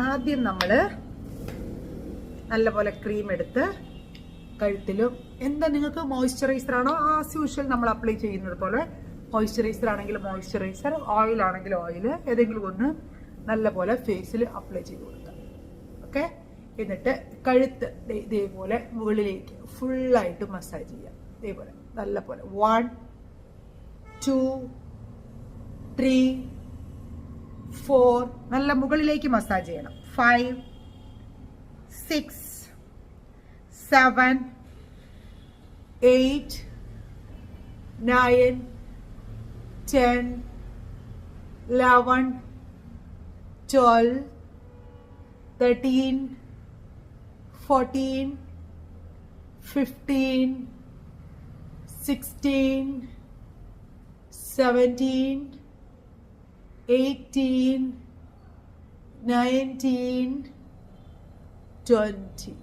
ആദ്യം നമ്മൾ നല്ലപോലെ ക്രീം എടുത്ത് കഴുത്തിലും എന്താ നിങ്ങൾക്ക് മോയ്സ്ചറൈസർ ആണോ? ആസ് യൂഷ്വൽ നമ്മൾ അപ്ലൈ ചെയ്യുന്നത് പോലെ മോയ്സ്ചറൈസർ ആണെങ്കിൽ മോയ്സ്ചറൈസർ ഓയിൽ ആണെങ്കിൽ ഓയിൽ ഏതെങ്കിലും ഒന്ന് നല്ലപോലെ ഫേസിൽ അപ്ലൈ ചെയ്ത് കൊടുക്കുക. ഓക്കെ എന്നിട്ട് കഴുത്ത് ഇതേപോലെ മുകളിലേക്ക് ഫുള്ളായിട്ട് മസാജ് ചെയ്യാം ഇതേപോലെ നല്ലപോലെ. വൺ ടു ത്രീ ഫോർ നല്ല മുകളിലേക്ക് മസാജ് ചെയ്യണം. Five six seven eight nine ten eleven twelve thirteen fourteen fifteen sixteen seventeen eighteen nineteen twenty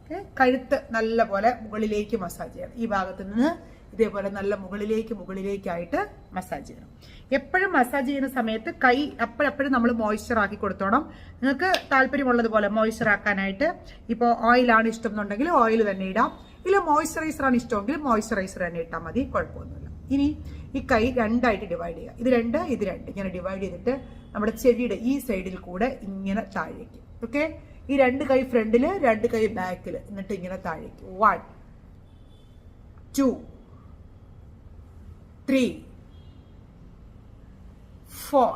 okay കഴുത്ത് നല്ല പോലെ മുകളിലേക്ക് മസാജ് ചെയ്യണം. ഈ ഭാഗത്ത് നിന്ന് ഇതേപോലെ നല്ല മുകളിലേക്ക് മുകളിലേക്കായിട്ട് മസാജ് ചെയ്യണം. എപ്പോഴും മസാജ് ചെയ്യുന്ന സമയത്ത് കൈ അപ്പോഴപ്പോഴും നമ്മൾ മോയ്സ്ചർ ആക്കി കൊടുത്തോണം. നിങ്ങൾക്ക് താല്പര്യമുള്ളതുപോലെ മോയ്സ്ചർ ആക്കാനായിട്ട് ഇപ്പോൾ ഓയിലാണ് ഇഷ്ടം എന്നുണ്ടെങ്കിൽ ഓയിൽ തന്നെ ഇടാം. ഇല്ല മോയ്സ്ചറൈസർ ആണ് ഇഷ്ടമെങ്കിൽ മോയ്സ്ചറൈസർ തന്നെ ഇട്ടാൽ മതി. കുഴപ്പമൊന്നുമില്ല. ഇനി ഈ കൈ രണ്ടായിട്ട് ഡിവൈഡ് ചെയ്യുക. ഇത് രണ്ട് ഇത് രണ്ട്. ഇങ്ങനെ ഡിവൈഡ് ചെയ്തിട്ട് നമ്മുടെ ചെവിയുടെ ഈ സൈഡിൽ കൂടെ ഇങ്ങനെ താഴേക്ക്. ഓക്കെ ഈ രണ്ട് കൈ ഫ്രണ്ടിൽ രണ്ട് കൈ ബാക്കിൽ എന്നിട്ട് ഇങ്ങനെ താഴേക്ക്. One two three four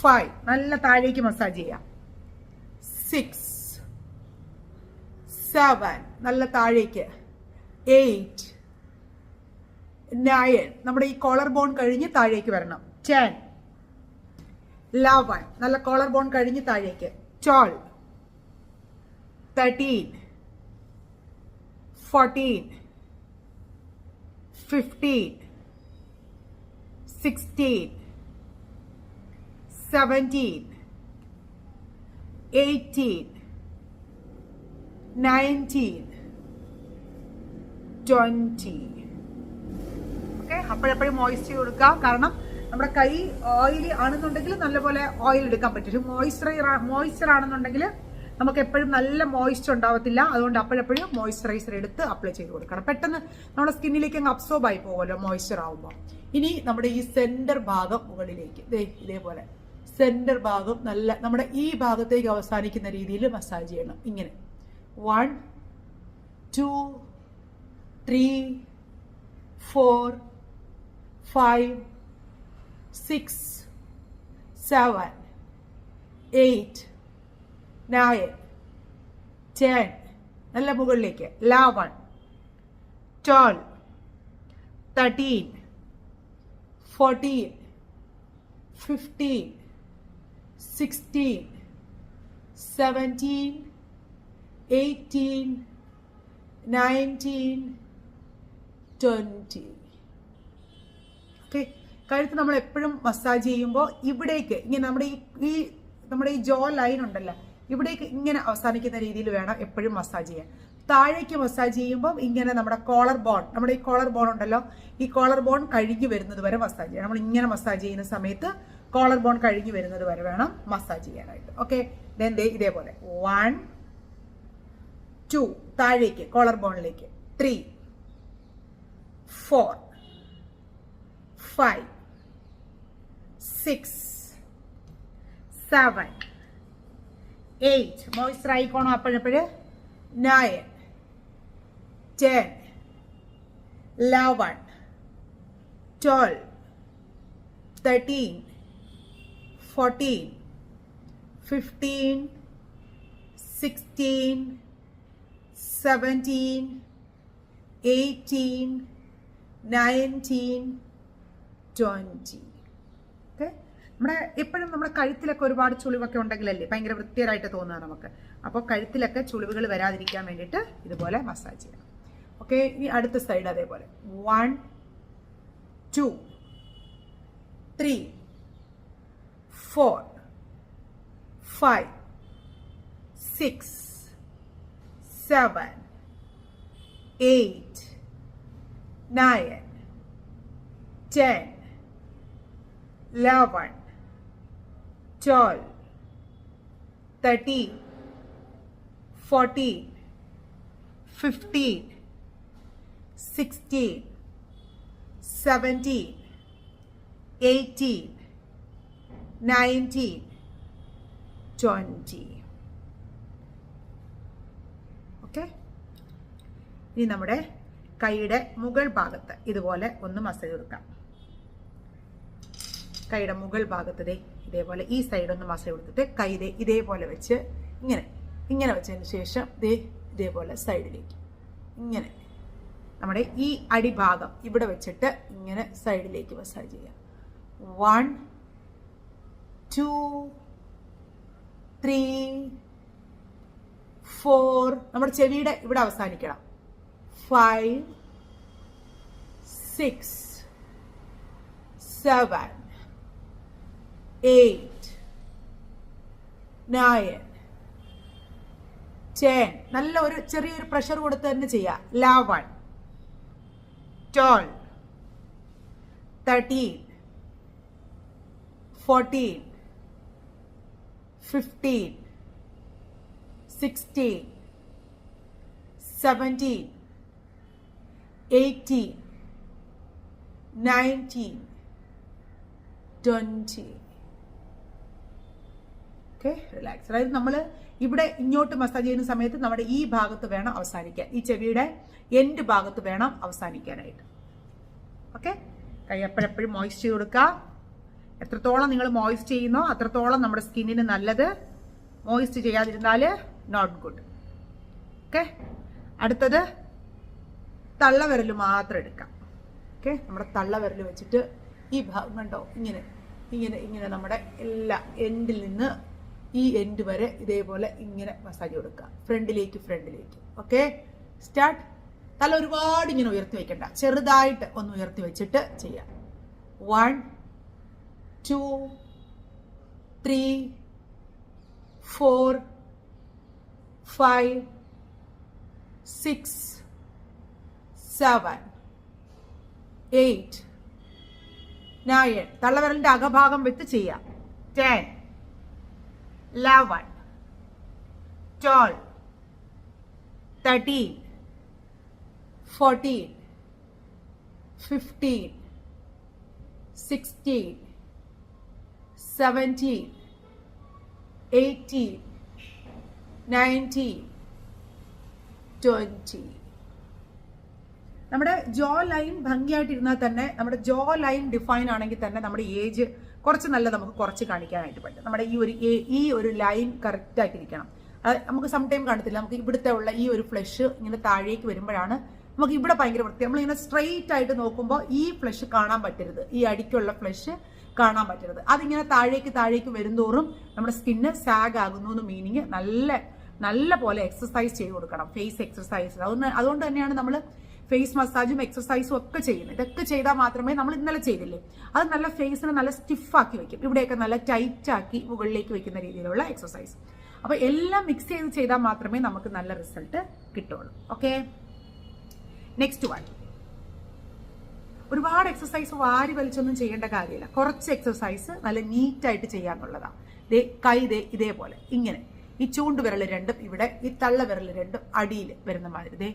five നല്ല താഴേക്ക് മസാജ് ചെയ്യാം സിക്സ് സെവൻ നല്ല താഴേക്ക്. എയ്റ്റ് നയൻ നമ്മുടെ ഈ കോളർ ബോൺ കഴിഞ്ഞ് താഴേക്ക് വരണം. ടെൻ ലവൻ നല്ല കോളർ ബോൺ കഴിഞ്ഞ് താഴേക്ക്. Twelve thirteen fourteen fifteen sixteen seventeen eighteen nineteen twenty okay അപ്പോഴെപ്പോഴും moisture കൊടുക്കുക. കാരണം നമ്മുടെ കൈ ഓയിലി ആണെന്നുണ്ടെങ്കിൽ നല്ലപോലെ ഓയിൽ എടുക്കാൻ പറ്റും. മോയ്സ്ചറൈസർ മോയ്സ്ചർ ആണെന്നുണ്ടെങ്കിൽ നമുക്ക് എപ്പോഴും നല്ല മോയ്സ്ചർ ഉണ്ടാവത്തില്ല. അതുകൊണ്ട് അപ്പോഴെപ്പോഴും മോയ്സ്ചറൈസർ എടുത്ത് അപ്ലൈ ചെയ്ത് കൊടുക്കണം. പെട്ടെന്ന് നമ്മുടെ സ്കിന്നിലേക്ക് അങ്ങ് അബ്സോർബ് ആയി പോകുമല്ലോ മോയ്സ്ചർ ആവുമ്പോൾ ഇനി നമ്മുടെ ഈ സെന്റർ ഭാഗം മുകളിലേക്ക്. ദേ ഇതേപോലെ. സെന്റർ ഭാഗം നല്ല നമ്മുടെ ഈ ഭാഗത്തേക്ക് അവസാനിക്കുന്ന രീതിയിൽ മസാജ് ചെയ്യണം. ഇങ്ങനെ. One two three four five six seven eight nine ten നല്ല മുകളിലേക്ക്. Eleven twelve thirteen fourteen fifteen sixteen seventeen eighteen nineteen twenty കഴുത്ത് നമ്മൾ എപ്പോഴും മസാജ് ചെയ്യുമ്പോൾ ഇവിടേക്ക് ഇങ്ങനെ നമ്മുടെ ഈ നമ്മുടെ ഈ ജോ ലൈൻ ഉണ്ടല്ലോ ഇവിടേക്ക് ഇങ്ങനെ അവസാനിക്കുന്ന രീതിയിൽ വേണം എപ്പോഴും മസാജ് ചെയ്യാൻ. താഴേക്ക് മസാജ് ചെയ്യുമ്പോൾ ഇങ്ങനെ നമ്മുടെ കോളർ ബോൺ നമ്മുടെ ഈ കോളർ ബോൺ ഉണ്ടല്ലോ ഈ കോളർ ബോൺ കഴുകി വരുന്നത് വരെ മസാജ് ചെയ്യണം നമ്മൾ ഇങ്ങനെ മസാജ് ചെയ്യുന്ന സമയത്ത് കോളർ ബോൺ കഴുകി വരുന്നത് വരെ വേണം മസാജ് ചെയ്യാനായിട്ട്. ഓക്കെ ദേ ഇതേപോലെ. വൺ ടു താഴേക്ക് collar ബോണിലേക്ക് three four five six seven eight moisture ആയിക്കോണം അപ്പോഴപ്പോഴ് nine ten eleven twelve thirteen fourteen fifteen sixteen seventeen eighteen nineteen twenty നമ്മുടെ എപ്പോഴും നമ്മുടെ കഴുത്തിലൊക്കെ ഒരുപാട് ചുളിവൊക്കെ ഉണ്ടെങ്കിലല്ലേ ഭയങ്കര വൃത്തികരമായിട്ട് തോന്നുക നമുക്ക്. അപ്പോൾ കഴുത്തിലൊക്കെ ചുളിവുകൾ വരാതിരിക്കാൻ വേണ്ടിയിട്ട് ഇതുപോലെ മസാജ് ചെയ്യണം ഓക്കെ ഇനി അടുത്ത സൈഡ് അതേപോലെ. One two three four five six seven eight nine ten eleven, 12, 13, 14, 15, 16, 17, 18, 19, 20. Okay ഇനി നമ്മുടെ കൈയുടെ മുകൾ ഭാഗത്ത് ഇതുപോലെ ഒന്ന് മസാജ് കൊടുക്കാം കൈയുടെ മുകൾ ഭാഗത്ത് ഇതേപോലെ ഈ സൈഡ് ഒന്ന് മസാജ് കൊടുത്തിട്ട് കൈ ദേ ഇതേപോലെ വെച്ച് ഇങ്ങനെ ഇങ്ങനെ വെച്ചതിന് ശേഷം ദേ ഇതേപോലെ സൈഡിലേക്ക് ഇങ്ങനെ. നമ്മുടെ ഈ അടിഭാഗം ഇവിടെ വെച്ചിട്ട് ഇങ്ങനെ സൈഡിലേക്ക് മസാജ് ചെയ്യാം. വൺ ടു ത്രീ ഫോർ നമ്മുടെ ചെവിയുടെ ഇവിടെ അവസാനിക്കണം. Five six seven eight nine ten നല്ല ഒരു ചെറിയൊരു പ്രഷർ കൊടുത്ത് തന്നെ ചെയ്യാം. Eleven twelve thirteen fourteen fifteen sixteen seventeen eighteen nineteen twenty okay relax അതായത് നമ്മൾ ഇവിടെ ഇങ്ങോട്ട് മസാജ് ചെയ്യുന്ന സമയത്ത് നമ്മുടെ ഈ ഭാഗത്ത് വേണം അവസാനിക്കാൻ. ഈ ചെവിയുടെ എൻഡ് ഭാഗത്ത് വേണം അവസാനിക്കാനായിട്ട്. ഓക്കെ കൈ എപ്പോഴെപ്പോഴും മോയിസ്റ്റ് ചെയ്ത് കൊടുക്കുക. എത്രത്തോളം നിങ്ങൾ മോയിസ്റ്റ് ചെയ്യുന്നോ അത്രത്തോളം നമ്മുടെ സ്കിന്നിന് നല്ലത് മോയിസ്റ്റ് ചെയ്യാതിരുന്നാൽ നോട്ട് ഗുഡ് ഓക്കെ അടുത്തത് തള്ളവിരൽ മാത്രം എടുക്കാം ഓക്കെ നമ്മുടെ തള്ളവിരൽ വെച്ചിട്ട് ഈ ഭാഗം കണ്ടോ? ഇങ്ങനെ ഇങ്ങനെ ഇങ്ങനെ നമ്മുടെ എല്ലാ എൻഡിൽ നിന്ന് ഈ എൻഡ് വരെ ഇതേപോലെ ഇങ്ങനെ മസാജ് കൊടുക്കുക. ഫ്രണ്ടിലേക്ക് ഫ്രണ്ടിലേക്ക് ഓക്കെ സ്റ്റാർട്ട് തല ഒരുപാട് ഇങ്ങനെ ഉയർത്തി വെക്കണ്ട. ചെറുതായിട്ട് ഒന്ന് ഉയർത്തി വെച്ചിട്ട് ചെയ്യാം. One two three four five six seven eight nine തള്ളവരലിന്റെ അകഭാഗം വെച്ച് ചെയ്യാം. Ten eleven twelve, thirteen, fourteen, fifteen, sixteen, seventeen, eighteen, nineteen, twenty. നമ്മുടെ ജോ ലൈൻ ഭംഗിയായിട്ടിരുന്നാൽ തന്നെ നമ്മുടെ ജോ ലൈൻ ഡിഫൈൻ ആണെങ്കിൽ തന്നെ നമ്മുടെ ഏജ് കുറച്ച് നല്ല നമുക്ക് കുറച്ച് കാണിക്കാനായിട്ട് പറ്റും. നമ്മുടെ ഈ ഒരു ഈ ഒരു ലൈൻ കറക്റ്റ് ആയിട്ടിരിക്കണം അത് നമുക്ക് സം ടൈം കാണത്തില്ല നമുക്ക് ഇവിടുത്തെ ഉള്ള ഈ ഒരു ഫ്ലഷ് ഇങ്ങനെ താഴേക്ക് വരുമ്പോഴാണ് നമുക്ക് ഇവിടെ ഭയങ്കര വൃത്തി. നമ്മളിങ്ങനെ സ്ട്രെയിറ്റ് ആയിട്ട് നോക്കുമ്പോൾ ഈ ഫ്ലഷ് കാണാൻ പറ്റരുത്. ഈ അടിക്കുള്ള ഫ്ലഷ് കാണാൻ പറ്റരുത്. അതിങ്ങനെ താഴേക്ക് താഴേക്ക് വരുന്തോറും നമ്മുടെ സ്കിന്ന് സാഗ് ആകുന്നു എന്ന് മീനിങ് നല്ല നല്ല പോലെ എക്സസൈസ് ചെയ്ത് കൊടുക്കണം. ഫേസ് എക്സസൈസ് അതുകൊണ്ട് അതുകൊണ്ട് തന്നെയാണ് നമ്മൾ ഫേസ് മസാജും എക്സസൈസും ഒക്കെ ചെയ്യുന്നത്. ഇതൊക്കെ ചെയ്താൽ മാത്രമേ നമ്മൾ ഇന്നലെ ചെയ്തില്ലേ? അത് നല്ല ഫേസിനെ നല്ല സ്റ്റിഫാക്കി വെക്കും. ഇവിടെയൊക്കെ നല്ല ടൈറ്റ് ആക്കി മുകളിലേക്ക് വെക്കുന്ന രീതിയിലുള്ള എക്സസൈസ് അപ്പൊ എല്ലാം മിക്സ് ചെയ്ത് ചെയ്താൽ മാത്രമേ നമുക്ക് നല്ല റിസൾട്ട് കിട്ടുള്ളൂ. ഓക്കെ നെക്സ്റ്റ് വൺ ഒരുപാട് എക്സസൈസ് വാരി വലിച്ചൊന്നും ചെയ്യേണ്ട കാര്യമില്ല. കുറച്ച് എക്സസൈസ് നല്ല നീറ്റായിട്ട് ചെയ്യാന്നുള്ളതാണ് ദേ കൈ ദേ ഇതേപോലെ. ഇങ്ങനെ. ഈ ചൂണ്ടുവിരൽ രണ്ടും ഇവിടെ ഈ തള്ളവിരൽ രണ്ടും അടിയിൽ വരുന്ന മാതിരി. ദേ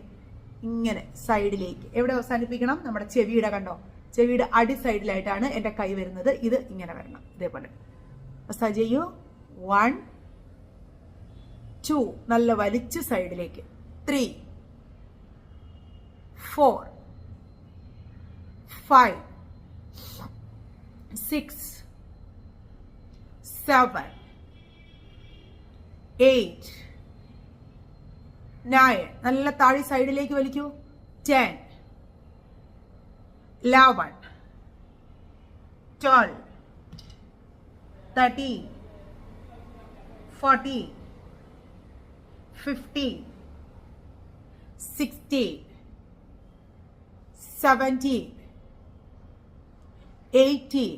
ഇങ്ങനെ സൈഡിലേക്ക്. എവിടെ അവസാനിപ്പിക്കണം? നമ്മുടെ ചെവിയുടെ കണ്ടോ? ചെവിയുടെ അടി സൈഡിലായിട്ടാണ് എന്റെ കൈ വരുന്നത്. ഇത് ഇങ്ങനെ വരണം. ഇതേപോലെ. മസാജ് വൺ ടു നല്ല വലിച്ച് സൈഡിലേക്ക്. Three four five six seven eight nine നല്ല താഴെ സൈഡിലേക്ക് വലിക്കൂ. Ten eleven twelve thirteen fourteen fifteen sixteen seventeen eighteen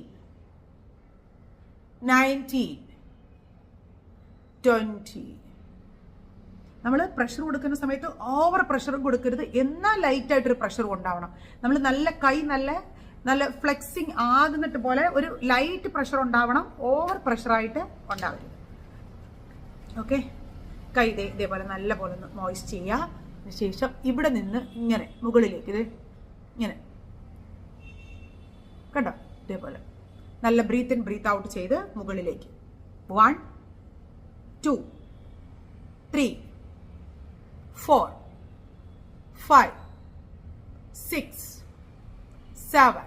nineteen twenty നമ്മൾ പ്രഷർ കൊടുക്കുന്ന സമയത്ത് ഓവർ പ്രഷറും കൊടുക്കരുത്. എന്നാൽ ലൈറ്റായിട്ടൊരു പ്രഷർ ഉണ്ടാവണം. നമ്മൾ നല്ല കൈ നല്ല നല്ല ഫ്ലെക്സിങ് ആകുന്നിട്ട് പോലെ ഒരു ലൈറ്റ് പ്രഷർ ഉണ്ടാവണം. ഓവർ പ്രഷറായിട്ട് ഉണ്ടാവരുത് ഓക്കെ കൈ ഇതേ ഇതേപോലെ നല്ല പോലെ ഒന്ന് ചെയ്യുക അതിനുശേഷം ഇവിടെ നിന്ന് ഇങ്ങനെ മുകളിലേക്ക് ഇത് ഇങ്ങനെ. കണ്ടോ? ഇതേപോലെ. നല്ല ബ്രീത്ത് ഇൻ ബ്രീത്ത് ഔട്ട് ചെയ്ത് മുകളിലേക്ക്. One two three four five six seven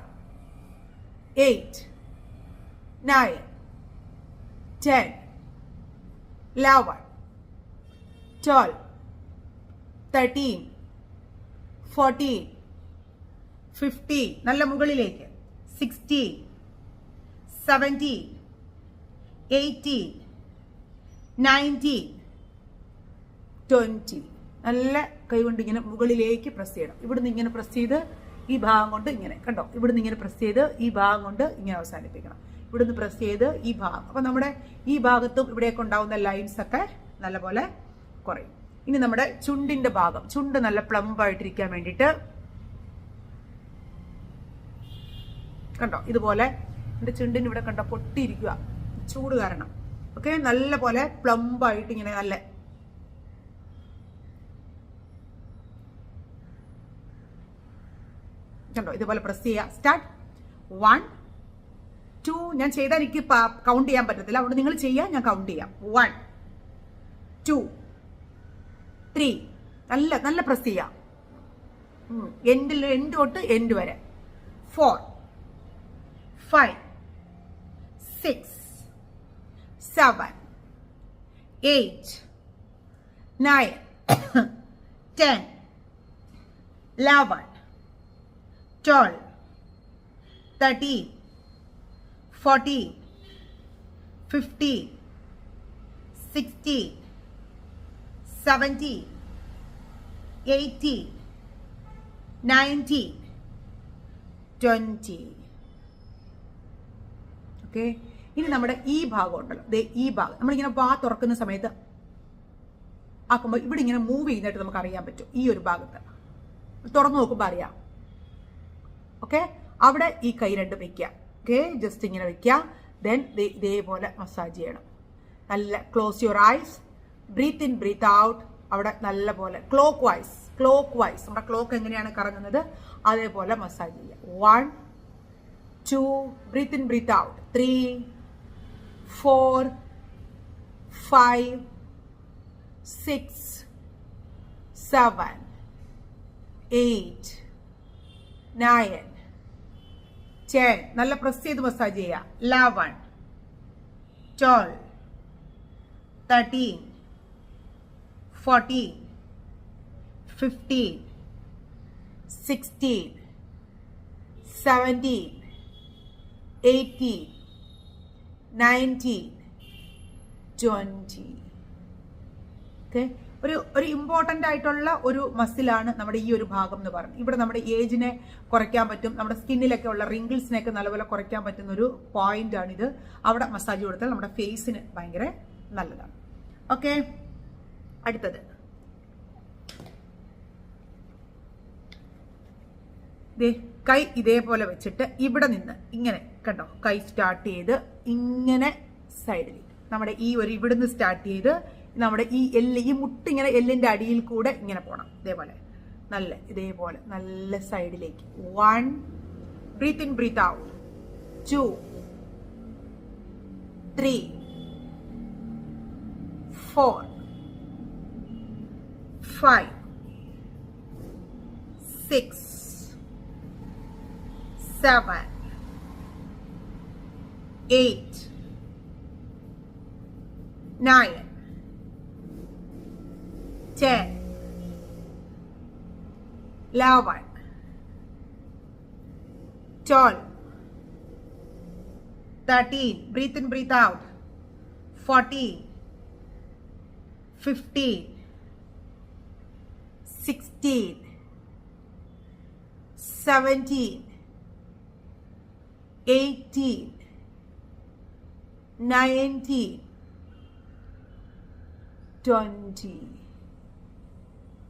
eight nine ten eleven twelve thirteen fourteen fifteen നല്ല മുകളിലേക്ക്. Sixteen seventeen eighteen nineteen twenty നല്ല കൈകൊണ്ട് ഇങ്ങനെ മുകളിലേക്ക് പ്രസ് ചെയ്യണം. ഇവിടുന്ന് ഇങ്ങനെ പ്രസ് ചെയ്ത് ഈ ഭാഗം കൊണ്ട് ഇങ്ങനെ കണ്ടോ? ഇവിടുന്ന് ഇങ്ങനെ പ്രസ് ചെയ്ത് ഈ ഭാഗം കൊണ്ട് ഇങ്ങനെ അവസാനിപ്പിക്കണം. ഇവിടുന്ന് പ്രസ് ചെയ്ത് ഈ ഭാഗം. അപ്പം നമ്മുടെ ഈ ഭാഗത്തും ഇവിടെയൊക്കെ ഉണ്ടാവുന്ന ലൈൻസ് ഒക്കെ നല്ലപോലെ കുറയും. ഇനി നമ്മുടെ ചുണ്ടിന്റെ ഭാഗം. ചുണ്ട് നല്ല പ്ലംബായിട്ടിരിക്കാൻ വേണ്ടിയിട്ട് കണ്ടോ? ഇതുപോലെ എന്റെ ചുണ്ടിന് ഇവിടെ കണ്ടോ പൊട്ടിയിരിക്കുക ചൂട് കാരണം. ഓക്കെ നല്ല പോലെ പ്ലംബായിട്ട് ഇങ്ങനെ നല്ല കണ്ടോ? ഇതുപോലെ പ്രസ് ചെയ്യുക സ്റ്റാർട്ട് വൺ ടു ഞാൻ ചെയ്താൽ എനിക്ക് കൗണ്ട് ചെയ്യാൻ പറ്റത്തില്ല. അതുകൊണ്ട് നിങ്ങൾ ചെയ്യുക ഞാൻ കൗണ്ട് ചെയ്യാം. വൺ ടു ത്രീ നല്ല നല്ല പ്രസ് ചെയ്യാം. എൻഡിൽ എൻഡ് തൊട്ട് എൻഡ് വരെ. Four five six seven eight nine ten eleven twelve thirteen fourteen fifteen sixteen seventeen eighteen nineteen twenty okay ഇനി നമ്മുടെ ഈ ഭാഗം ഉണ്ടല്ലോ. ദേ ഈ ഭാഗം. നമ്മളിങ്ങനെ വാ തുറക്കുന്ന സമയത്ത് ആക്കുമ്പോൾ ഇവിടെ ഇങ്ങനെ മൂവ് ചെയ്യുന്നതായിട്ട് നമുക്ക് അറിയാൻ പറ്റും. ഈ ഒരു ഭാഗത്ത്. തുറന്നു നോക്കുമ്പോൾ അറിയാം. ഓക്കെ? അവിടെ ഈ കൈ രണ്ട് വെക്കുക. ഓക്കെ? ജസ്റ്റ് ഇങ്ങനെ വെക്കുക. ദെൻ ഇതേപോലെ മസാജ് ചെയ്യണം. നല്ല close your eyes breathe in breathe out അവിടെ നല്ല പോലെ ക്ലോക്ക് വൈസ് ക്ലോക്ക് വൈസ് നമ്മുടെ ക്ലോക്ക് എങ്ങനെയാണ് കറങ്ങുന്നത്? അതേപോലെ മസാജ് ചെയ്യുക. One two breathe in breathe out three four five six seven eight nine ten നല്ല പ്രസ് ചെയ്ത് മസാജ് ചെയ്യുക eleven twelve thirteen fourteen fifteen sixteen seventeen eighteen nineteen twenty okay ഒരു ഒരു ഇമ്പോർട്ടന്റ് ആയിട്ടുള്ള ഒരു മസിലാണ് നമ്മുടെ ഈ ഒരു ഭാഗം എന്ന് പറയുന്നത്. ഇവിടെ നമ്മുടെ ഏജിനെ കുറയ്ക്കാൻ പറ്റും. നമ്മുടെ സ്കിന്നിലൊക്കെ ഉള്ള റിങ്കിൾസിനെയൊക്കെ നല്ലപോലെ കുറയ്ക്കാൻ പറ്റുന്ന ഒരു പോയിന്റ് ഇത് അവിടെ മസാജ് കൊടുത്താൽ നമ്മുടെ ഫേസിന് ഭയങ്കര നല്ലതാണ്. ഓക്കെ അടുത്തത്. ദേ കൈ ഇതേപോലെ വെച്ചിട്ട് ഇവിടെ നിന്ന് ഇങ്ങനെ കണ്ടോ? കൈ സ്റ്റാർട്ട് ചെയ്ത് ഇങ്ങനെ സൈഡിൽ നമ്മുടെ ഈ ഒരു ഇവിടുന്ന് സ്റ്റാർട്ട് ചെയ്ത് നമ്മുടെ ഈ എല്ല് ഈ മുട്ട് ഇങ്ങനെ എല്ലിന്റെ അടിയിൽ കൂടെ ഇങ്ങനെ പോകണം ഇതേപോലെ. നല്ല ഇതേപോലെ നല്ല സൈഡിലേക്ക്. One breathe in breathe out two three four five six seven eight nine 10 11 12 13 breathe in breathe out 14 15 16 17 18 19 20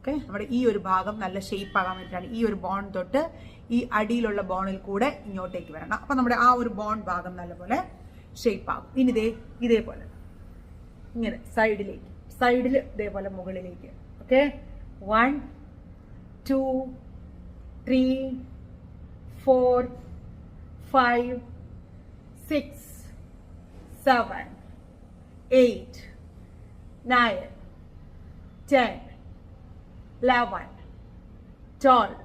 okay? നമ്മുടെ ഈ ഒരു ഭാഗം നല്ല ഷേപ്പ് ആകാൻ വേണ്ടിയിട്ടാണ് ഈ ഒരു ബോൺ തൊട്ട് ഈ അടിയിലുള്ള ബോണിൽ കൂടെ ഇങ്ങോട്ടേക്ക് വരണം. അപ്പൊ നമ്മുടെ ആ ഒരു ബോൺ ഭാഗം നല്ലപോലെ ഷേപ്പ് ആകും. ഇനി ഇതേ ഇതേപോലെ. ഇങ്ങനെ സൈഡിലേക്ക് സൈഡിൽ ഇതേപോലെ മുകളിലേക്ക്. Okay? One two three four five six seven eight nine ten eleven twelve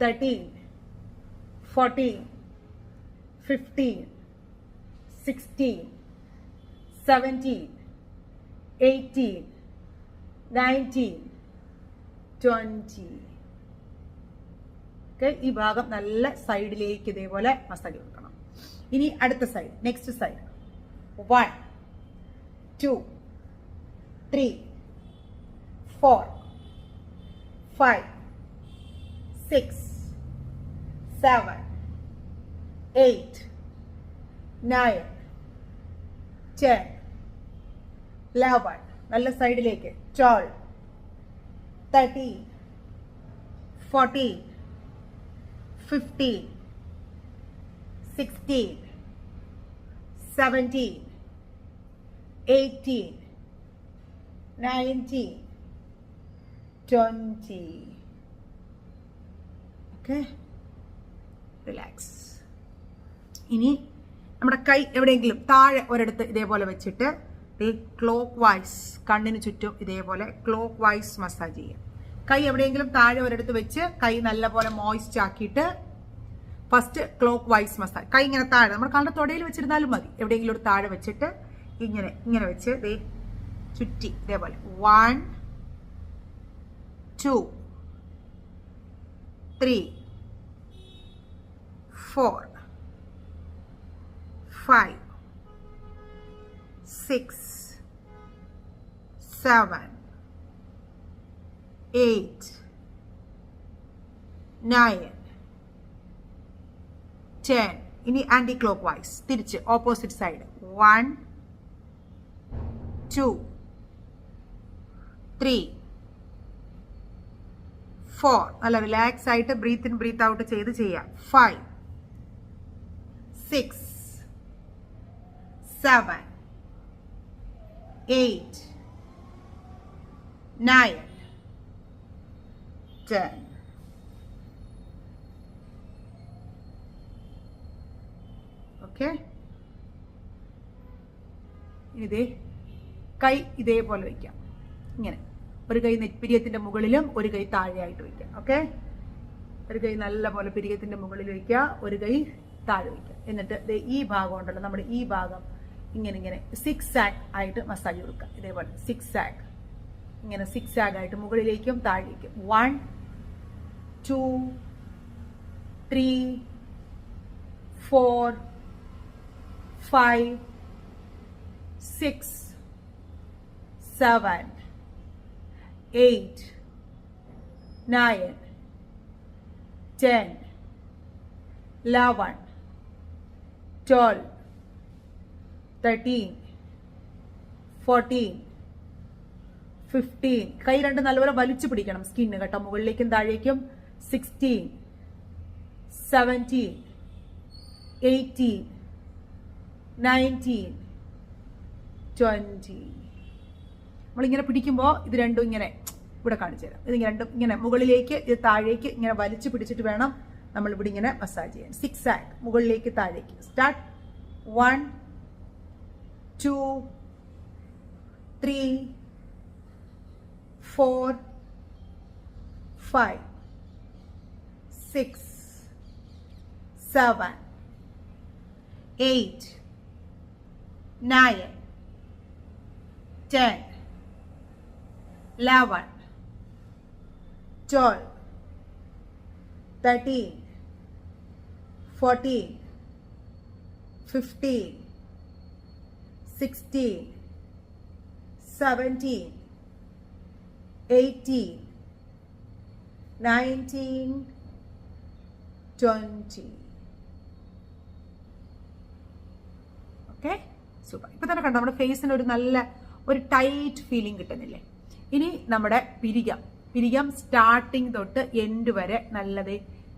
thirteen fourteen fifteen sixteen seventeen eighteen nineteen twenty okay ഈ ഭാഗം നല്ല സൈഡിലേക്ക് ഇതേപോലെ മസാജ് കൊടുക്കണം. ഇനി അടുത്ത side next side one two three four five six seven eight nine ten eleven നല്ല സൈഡിലേക്ക്. Twelve thirteen fourteen fifteen sixteen seventeen eighteen nineteen twenty okay relax ഇനി നമ്മുടെ കൈ എവിടെയെങ്കിലും താഴെ ഒരിടത്ത് ഇതേപോലെ വെച്ചിട്ട് ക്ലോക്ക് വൈസ് കണ്ണിന് ചുറ്റും ഇതേപോലെ ക്ലോക്ക് വൈസ് മസാജ് ചെയ്യാം. കൈ എവിടെയെങ്കിലും താഴെ ഒരിടത്ത് വെച്ച് കൈ നല്ലപോലെ മോയിസ്റ്റ് ആക്കിയിട്ട് ഫസ്റ്റ് ക്ലോക്ക് വൈസ് മസാജ് കൈ ഇങ്ങനെ താഴെ നമ്മുടെ കാലിന്റെ തൊടയിൽ വെച്ചിരുന്നാലും മതി. എവിടെയെങ്കിലും ഒരു താഴെ വെച്ചിട്ട് ഇങ്ങനെ ഇങ്ങനെ വെച്ച് ദേ ചുറ്റി ഇതേപോലെ. One two three four five six seven eight nine ten. ഇനി ആന്റി ക്ലോക്ക് വൈസ് തിരിച്ച് opposite side one two three four നല്ല റിലാക്സ് ആയിട്ട് ബ്രീത്ത് ഇൻ ബ്രീത്ത് ഔട്ട് ചെയ്ത് ചെയ്യാം. Five six seven eight nine ten okay ഇതേ കൈ ഇതേപോലെ വയ്ക്കാം ഇങ്ങനെ. ഒരു കൈ നെറ്റ്പിരിയത്തിന്റെ മുകളിലും ഒരു കൈ താഴെയായിട്ട് വയ്ക്കുക ഓക്കെ? ഒരു കൈ നല്ല പോലെ മുകളിൽ വയ്ക്കുക ഒരു കൈ താഴെ വയ്ക്കുക എന്നിട്ട് ഈ ഭാഗം ഉണ്ടല്ലോ നമ്മുടെ ഈ ഭാഗം ഇങ്ങനെ ഇങ്ങനെ സിക്സ് സാഗ് ആയിട്ട് മസാജ് കൊടുക്കുക. ഇതേപോലെ സിക്സ് സാഗ് ഇങ്ങനെ സിക്സ് സാഗ് ആയിട്ട് മുകളിലേക്കും താഴേക്കും. One two three four five six seven eight nine ten eleven twelve thirteen fourteen fifteen കൈ രണ്ട് നല്ലപോലെ വലിച്ചു പിടിക്കണം. സ്കിന്ന് കേട്ടോ. മുകളിലേക്കും താഴേക്കും sixteen seventeen eighteen nineteen twenty നമ്മളിങ്ങനെ പിടിക്കുമ്പോൾ ഇത് രണ്ടും ഇങ്ങനെ ഇവിടെ കാണിച്ചു തരാം. ഇത് രണ്ടും ഇങ്ങനെ മുകളിലേക്ക് ഇത് താഴേക്ക് ഇങ്ങനെ വലിച്ച് പിടിച്ചിട്ട് വേണം നമ്മൾ ഇവിടെ ഇങ്ങനെ മസാജ് ചെയ്യാൻ. സിക്സ് ആക്ട് മുകളിലേക്ക് താഴേക്ക്. Start one two three four five six seven eight nine ten 11 twelve, 13 fourteen, fifteen, sixteen, seventeen, eighteen, nineteen, twenty. Okay super ഇപ്പം തന്നെ കണ്ടോ നമ്മുടെ ഫേസിന് ഒരു നല്ല ഒരു ടൈറ്റ് ഫീലിംഗ് കിട്ടുന്നില്ലേ ഇനി നമ്മുടെ പിരികം. പിരികം സ്റ്റാർട്ടിങ് തൊട്ട് എൻഡ് വരെ നല്ലത്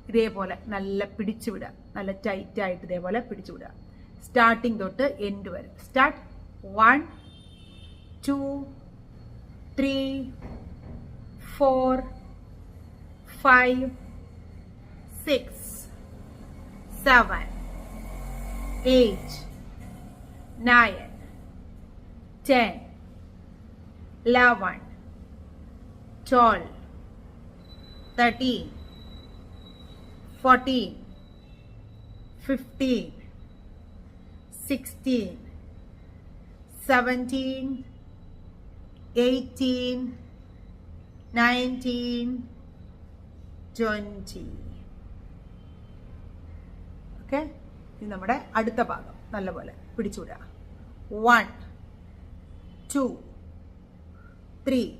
ഇതേപോലെ നല്ല പിടിച്ചു വിടുക. നല്ല ടൈറ്റായിട്ട് ഇതേപോലെ പിടിച്ചു വിടുക. സ്റ്റാർട്ടിങ് തൊട്ട് എൻഡ് വരെ. Start one two three four five six seven eight nine ten eleven twelve thirteen. Fourteen. Fifteen. Sixteen. Seventeen. Eighteen. Nineteen. Twenty. Okay? ഇത് നമ്മുടെ അടുത്ത ഭാഗം. നല്ലപോലെ പിടിച്ചുവിടുക. One two three.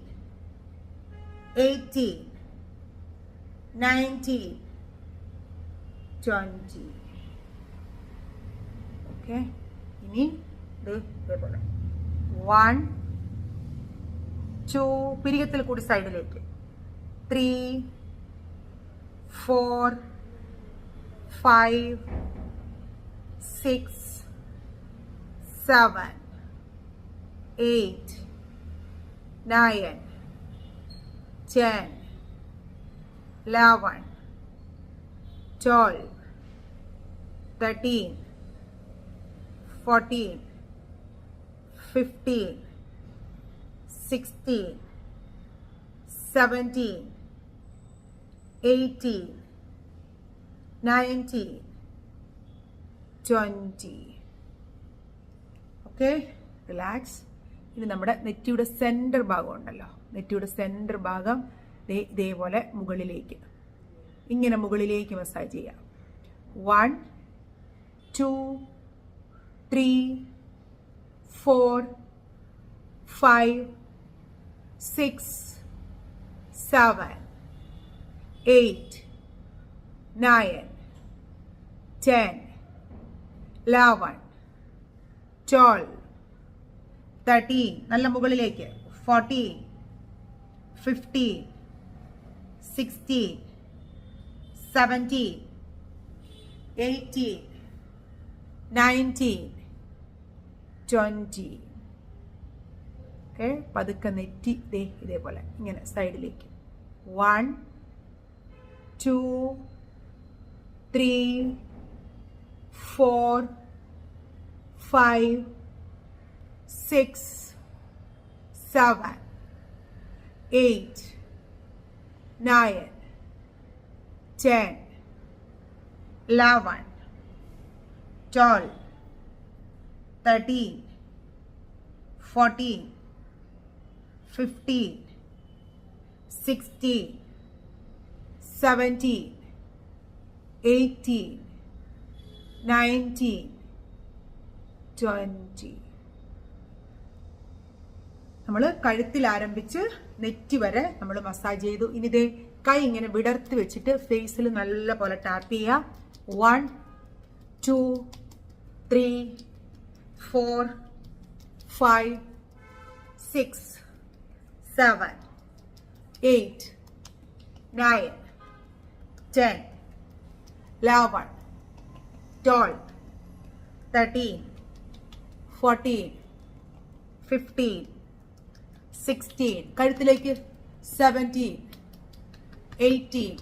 18, 19, 20. Oke, okay. ini ഇതേപോലെ വൺ ടു പിരികത്തിൽ കൂടി സൈഡിലേക്ക് three four five six seven eight nine ten eleven, twelve, thirteen, fourteen, fifteen, sixteen, seventeen, eighteen, nineteen, twenty. Okay relax ഇനി നമ്മുടെ നെറ്റിയുടെ സെന്റർ ഭാഗം ഉണ്ടല്ലോ നെറ്റിയുടെ സെന്റർ ഭാഗം ഇതേപോലെ മുകളിലേക്ക്. ഇങ്ങനെ മുകളിലേക്ക് മസാജ് ചെയ്യാം. One two three four five six seven eight nine ten eleven twelve thirteen നല്ല മുകളിലേക്ക്. Fourteen fifteen sixty seventy eighty ninety twenty okay പതുക്കെ നെറ്റി ദേ ഇതേപോലെ ഇങ്ങനെ സൈഡിലേക്ക് one two three four five six seven eight nine, ten, eleven, twelve, thirteen, fourteen, fifteen, sixteen, seventeen, eighteen, nineteen, twenty. നമ്മൾ കഴുത്തിൽ ആരംഭിച്ച് നെറ്റി വരെ നമ്മൾ മസാജ് ചെയ്തു. ഇനി ഇതേ കൈ ഇങ്ങനെ വിടർത്തി വെച്ചിട്ട് ഫേസിൽ നല്ല പോലെ ടാപ്പ് ചെയ്യുക one two three four five six seven eight nine ten eleven twelve thirteen fourteen fifteen sixteen കഴുത്തിലേക്ക്. Seventeen eighteen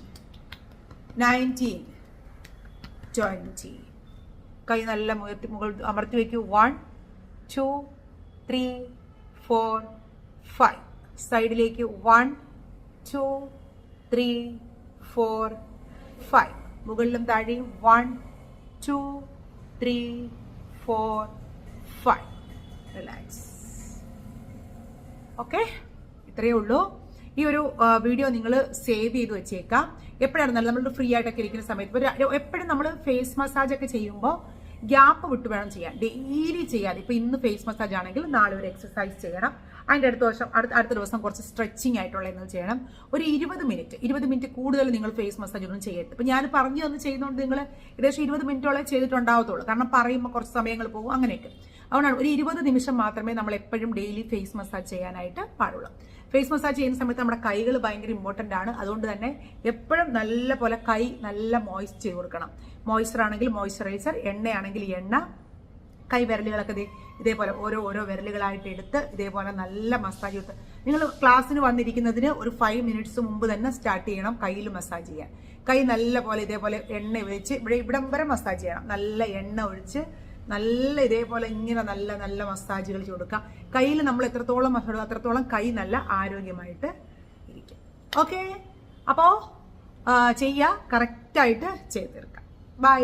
nineteen twenty കൈ നല്ല മുയർത്തി മുകൾ അമർത്തി വയ്ക്കൂ. One two three four five സൈഡിലേക്ക് one two three four five മുകളിലും താഴെയും. One two three four five relax okay ഇത്രയേ ഉള്ളൂ. ഈ ഒരു വീഡിയോ നിങ്ങൾ സേവ് ചെയ്ത് വെച്ചേക്കാം. എപ്പോഴാണ് നമ്മൾ ഫ്രീ ആയിട്ടൊക്കെ ഇരിക്കുന്ന സമയത്ത്. എപ്പോഴും നമ്മൾ ഫേസ് മസാജ് ഒക്കെ ചെയ്യുമ്പോൾ ഗ്യാപ്പ് വിട്ട് വേണം ചെയ്യാൻ. ഡെയിലി ചെയ്യാതെ ഇപ്പം ഇന്ന് ഫേസ് മസാജ് ആണെങ്കിൽ നാളെ ഒരു എക്സസൈസ് ചെയ്യണം. അതിന്റെ അടുത്ത ദിവസം അടുത്ത അടുത്ത ദിവസം കുറച്ച് സ്ട്രെച്ചിങ് ആയിട്ടുള്ള എന്ന് ചെയ്യണം. ഒരു ഇരുപത് മിനിറ്റ് ഇരുപത് മിനിറ്റ് കൂടുതൽ നിങ്ങൾ ഫേസ് മസാജ് ഒന്നും ചെയ്യരുത്. ഇപ്പം ഞാൻ പറഞ്ഞു തന്ന് ചെയ്യുന്നതുകൊണ്ട് നിങ്ങൾ ഏകദേശം ഇരുപത് മിനിറ്റോളം ചെയ്തിട്ടുണ്ടാവത്തുള്ളൂ. കാരണം പറയുമ്പോൾ കുറച്ച് സമയങ്ങൾ പോകും. അങ്ങനെയൊക്കെ. അതുകൊണ്ടാണ് ഒരു ഇരുപത് നിമിഷം മാത്രമേ നമ്മൾ എപ്പോഴും ഡെയിലി ഫേസ് മസാജ് ചെയ്യാനായിട്ട് പാടുള്ളൂ. ഫേസ് മസാജ് ചെയ്യുന്ന സമയത്ത് നമ്മുടെ കൈകൾ ഭയങ്കര ഇമ്പോർട്ടന്റ് ആണ്. അതുകൊണ്ട് തന്നെ എപ്പോഴും നല്ല പോലെ കൈ നല്ല മോയ്സ്റ്റ് ചെയ്ത് കൊടുക്കണം. മോയ്സ്ചർ ആണെങ്കിൽ മോയ്സ്ചറൈസർ എണ്ണയാണെങ്കിൽ എണ്ണ. കൈ വിരലുകളൊക്കെ ഇതേപോലെ ഓരോ ഓരോ വിരലുകളായിട്ട് എടുത്ത് ഇതേപോലെ നല്ല മസാജ് കൊടുത്ത്. നിങ്ങൾ ക്ലാസ്സിന് വന്നിരിക്കുന്നതിന് ഒരു ഫൈവ് മിനിറ്റ്സ് മുമ്പ് തന്നെ സ്റ്റാർട്ട് ചെയ്യണം കയ്യിൽ മസാജ് ചെയ്യാൻ. കൈ നല്ല പോലെ ഇതേപോലെ എണ്ണ ഒഴിച്ച് ഇവിടെ ഇവിടം വരെ മസാജ് ചെയ്യണം. നല്ല എണ്ണ ഒഴിച്ച് നല്ല ഇതേപോലെ ഇങ്ങനെ നല്ല നല്ല മസാജുകൾ കൊടുക്കാം. കയ്യിൽ നമ്മൾ എത്രത്തോളം മസാജ് അത്രത്തോളം കൈ നല്ല ആരോഗ്യമായിട്ട് ഇരിക്കും. ഓക്കെ അപ്പോൾ ചെയ്യുക കറക്റ്റായിട്ട് ചെയ്ത് തീർക്കാം. ബൈ